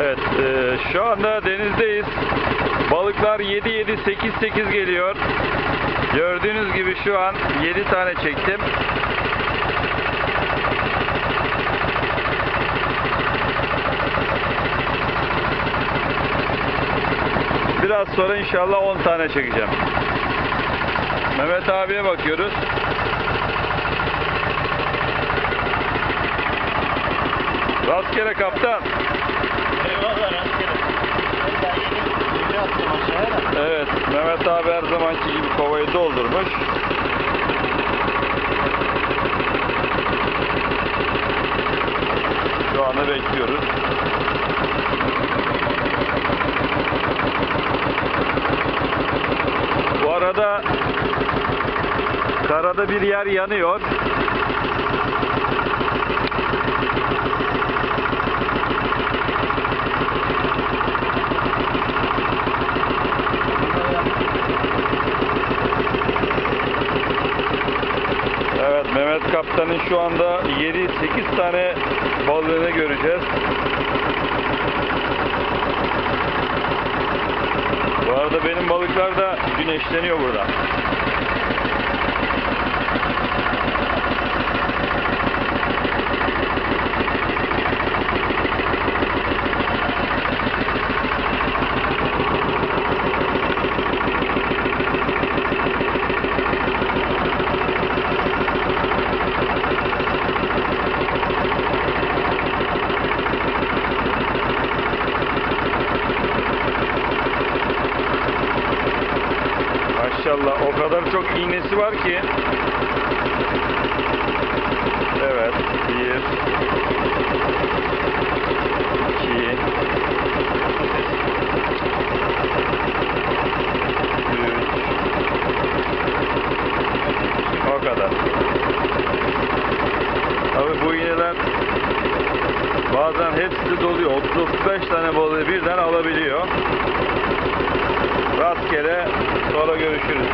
Evet, e, şu anda denizdeyiz. Balıklar 7 7 8 8 geliyor. Gördüğünüz gibi şu an 7 tane çektim. Biraz sonra inşallah 10 tane çekeceğim. Mehmet abiye bakıyoruz. Rastgele kaptan. Mehmet abi her zamanki gibi kovayı doldurmuş. Şu anda bekliyoruz. Bu arada karada bir yer yanıyor. Mehmet Kaptan'ın şu anda 7-8 tane balığını göreceğiz. Bu arada benim balıklar da güneşleniyor burada. Maşallah o kadar çok iğnesi var ki. Evet. Bir. iki, Üç. O kadar. Tabi bu iğneler bazen hepsi doluyor. 35 tane balığı birden alabiliyor. Rastgele sonra görüşürüz.